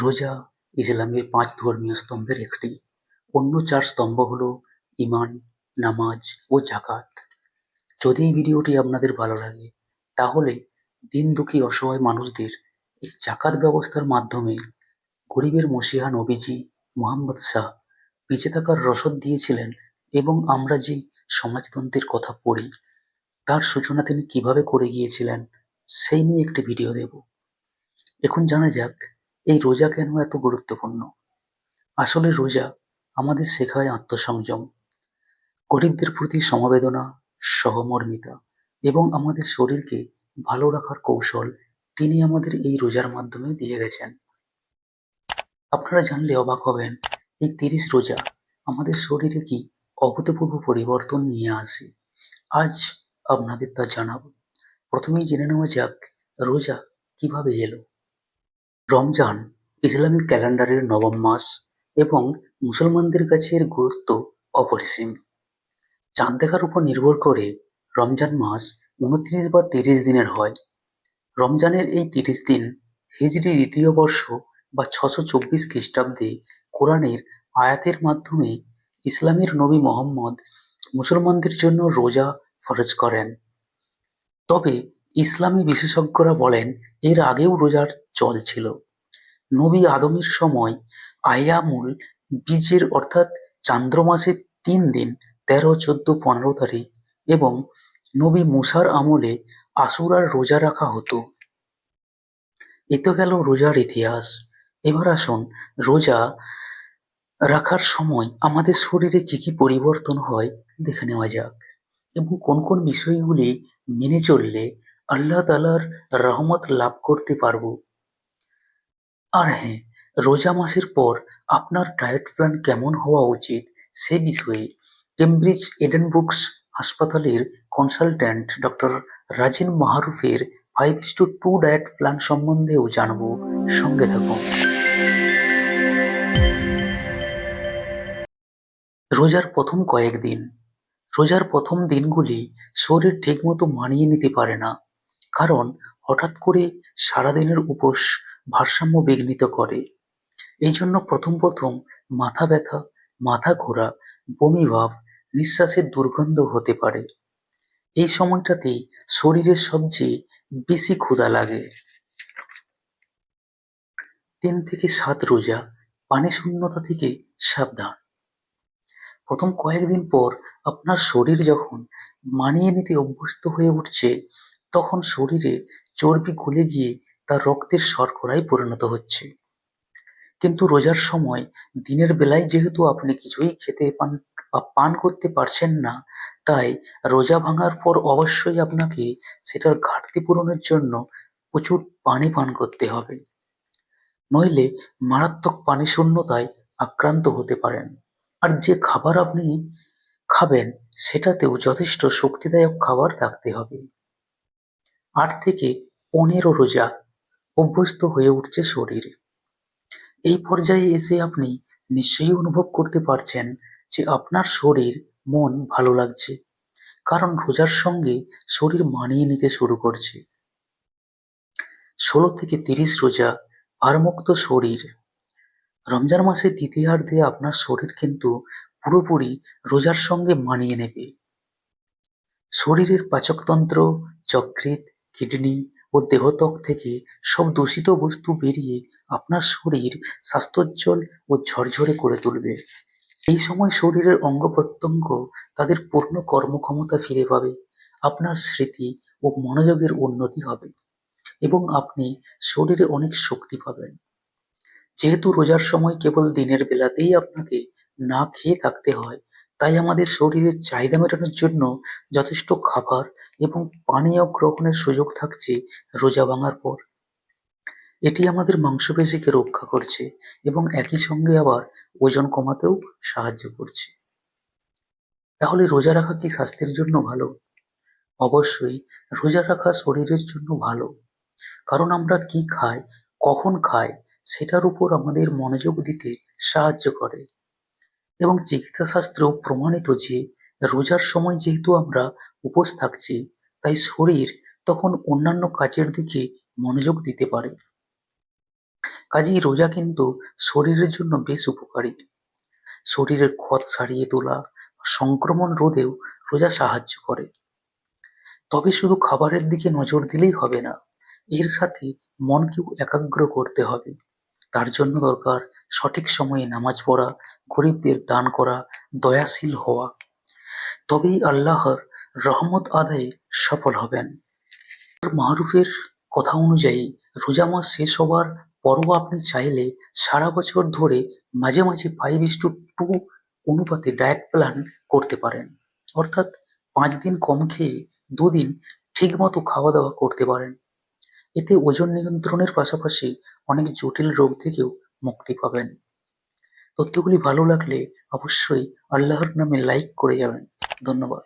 রোজা, ইসলামের পাঁচ ধর্মীয় স্তম্ভের একটি। অন্য চার স্তম্ভ হল ঈমান, নামাজ ও জাকাত যদি এই ভিডিওটি আপনাদের ভালো লাগে, তাহলে দিন দুঃখী অসহায় মানুষদের এই জাকাত ব্যবস্থার মাধ্যমে গরিবের মসিহা নবীজি মোহাম্মদ শাহ বেঁচে থাকার রসদ দিয়েছিলেন এবং আমরা যে সমাজতন্ত্রের কথা পড়ি, তার সূচনা তিনি কীভাবে করে গিয়েছিলেন, সেই নিয়ে একটি ভিডিও দেব। এখন জানা যাক এই রোজা কেন এত গুরুত্বপূর্ণ? আসলে রোজা আমাদের শেখায় আত্মসংযম, গরিবদের প্রতি সমবেদনা, সহমর্মিতা এবং আমাদের শরীরকে ভালো রাখার কৌশল তিনি আমাদের এই রোজার মাধ্যমে দিয়ে গেছেন। আপনারা জানলে অবাক হবেন, এই তিরিশ রোজা আমাদের শরীরে কি অভূতপূর্ব পরিবর্তন নিয়ে আসে? আজ আপনাদের তা জানাব। প্রথমেই জেনে নেওয়া যাক, রোজা কীভাবে এলো? রমজান ইসলামিক ক্যালেন্ডারের নবম মাস এবং মুসলমানদের কাছে এর গুরুত্ব অপরিসীম। চাঁদ দেখার উপর নির্ভর করে রমজান মাস উনত্রিশ বা তিরিশ দিনের হয়। রমজানের এই তিরিশ দিন হিজরি দ্বিতীয় বর্ষ বা ছশো চব্বিশ খ্রিস্টাব্দে কোরআনের আয়াতের মাধ্যমে ইসলামের নবী মোহাম্মদ মুসলমানদের জন্য রোজা ফরজ করেন। তবে ইসলামী বিশেষজ্ঞরা বলেন, এর আগেও রোজার চল ছিল। নবী আদমের সময় আয়ামুল বীজের অর্থাৎ চান্দ্র মাসের তিন দিন, তেরো, চোদ্দ, পনেরো তারিখ এবং নবী মুসার আমলে আশুরার রোজা রাখা হতো। এ তো গেল রোজার ইতিহাস। এবার আসুন, রোজা রাখার সময় আমাদের শরীরে কি কি পরিবর্তন হয় দেখে নেওয়া যাক এবং কোন কোন বিষয়গুলি মেনে চললে আল্লাহ তালার রহমত লাভ করতে পারব। আর হ্যাঁ রোজা মাসের পর আপনার ডায়েট প্ল্যান কেমন হওয়া উচিত সে বিষয়ে কেমব্রিজ এডেন বুকস হাসপাতালের consultant doctor Rajin মাহারুফের five two two diet plan সম্বন্ধেও জানব। সঙ্গে থাকুন। রোজার প্রথম কয়েকদিন। রোজার প্রথম দিনগুলি শরীর ঠিকমতো মানিয়ে নিতে পারে না। কারণ হঠাৎ করে সারাদিনের উপোস ভারসাম্য বিঘ্নিত করে। এই জন্য প্রথম প্রথম মাথা ব্যথা, মাথা ঘোরা, বমি ভাব, নিঃশ্বাসের দুর্গন্ধ হতে পারে। এই সময়টাতে শরীরের সবচেয়ে বেশি ক্ষুধা লাগে। তিন থেকে সাত রোজা, পানি শূন্যতা থেকে সাবধান। প্রথম কয়েকদিন পর আপনার শরীর যখন মানিয়ে নিতে অভ্যস্ত হয়ে উঠছে তখন শরীরে চর্বি গলে গিয়ে তা রক্তের শর্করায় পরিণত হচ্ছে। কিন্তু রোজার সময় দিনের বেলায় যেহেতু আপনি কিছুই খেতে পান বা পান করতে পারছেন না, তাই রোজা ভাঙার পর অবশ্যই আপনাকে সেটার ঘাটতি পূরণের জন্য প্রচুর পানি পান করতে হবে। নইলে মারাত্মক পানি শূন্যতায় আক্রান্ত হতে পারেন। আর যে খাবার আপনি খাবেন, সেটাতেও যথেষ্ট শক্তিদায়ক খাবার থাকতে হবে। আট থেকে পনেরো রোজা অভ্যস্ত হয়ে উঠছে শরীর। এই পর্যায়ে এসে আপনি নিশ্চয়ই অনুভব করতে পারছেন যে আপনার শরীর মন ভালো লাগছে, কারণ রোজার সঙ্গে শরীর মানিয়ে নিতে শুরু করছে। ষোলো থেকে তিরিশ রোজা ভারমুক্ত শরীর। রমজান মাসের দ্বিতীয়ার্ধে আপনার শরীর কিন্তু পুরোপুরি রোজার সঙ্গে মানিয়ে নেবে। শরীরের পাচকতন্ত্র, যকৃৎ কিডনি ও দেহত্বক থেকে সব দূষিত বস্তু বেরিয়ে আপনার শরীর স্বাস্থ্যোজ্জ্বল ও ঝরঝরে করে তুলবে। এই সময় শরীরের অঙ্গ প্রত্যঙ্গ তাদের পূর্ণ কর্মক্ষমতা ফিরে পাবে, আপনার স্মৃতি ও মনোযোগের উন্নতি হবে এবং আপনি শরীরে অনেক শক্তি পাবেন। যেহেতু রোজার সময় কেবল দিনের বেলাতেই আপনাকে না খেয়ে থাকতে হয় তাই আমাদের শরীরের চাহিদা মেটানোর জন্য যথেষ্ট খাবার এবং পানীয় গ্রহণের সুযোগ থাকছে রোজা ভাঙার পর। এটি আমাদের মাংসপেশিকে রক্ষা করছে এবং একই সঙ্গে আবার ওজন কমাতেও সাহায্য করছে। তাহলে রোজা রাখা কি স্বাস্থ্যের জন্য ভালো? অবশ্যই রোজা রাখা শরীরের জন্য ভালো। কারণ আমরা কি খাই, কখন খাই, সেটার উপর আমাদের মনোযোগ দিতে সাহায্য করে। এবং চিকিৎসাশাস্ত্রেও প্রমাণিত যে, রোজার সময় যেহেতু আমরা উপোস থাকছি, তাই শরীর তখন অন্যান্য কাজের দিকে মনোযোগ দিতে পারে। কাজেই রোজা কিন্তু শরীরের জন্য বেশ উপকারী। শরীরের ক্ষত সারিয়ে তোলা সংক্রমণ রোধেও রোজা সাহায্য করে। তবে শুধু খাবারের দিকে নজর দিলেই হবে না, এর সাথে মনকেও একাগ্র করতে হবে। তার জন্য দরকার সঠিক সময়ে নামাজ পড়া, গরিবদের দান করা, দয়াশীল হওয়া। তবেই আল্লাহর রহমত আদায়ে সফল হবেন। মাহরুফের কথা অনুযায়ী রোজা মাস শেষ হবার পরও আপনি চাইলে সারা বছর ধরে মাঝে মাঝে ফাইভ ইস টু টু অনুপাতে ডায়েট প্ল্যান করতে পারেন। অর্থাৎ পাঁচ দিন কম খেয়ে দুদিন ঠিকমতো খাওয়া দাওয়া করতে পারেন। এতে ওজন নিয়ন্ত্রণের পাশাপাশি অনেক জটিল রোগ থেকেও মুক্তি পাবেন। তথ্যগুলি ভালো লাগলে অবশ্যই আল্লাহর নামে লাইক করে যাবেন। ধন্যবাদ।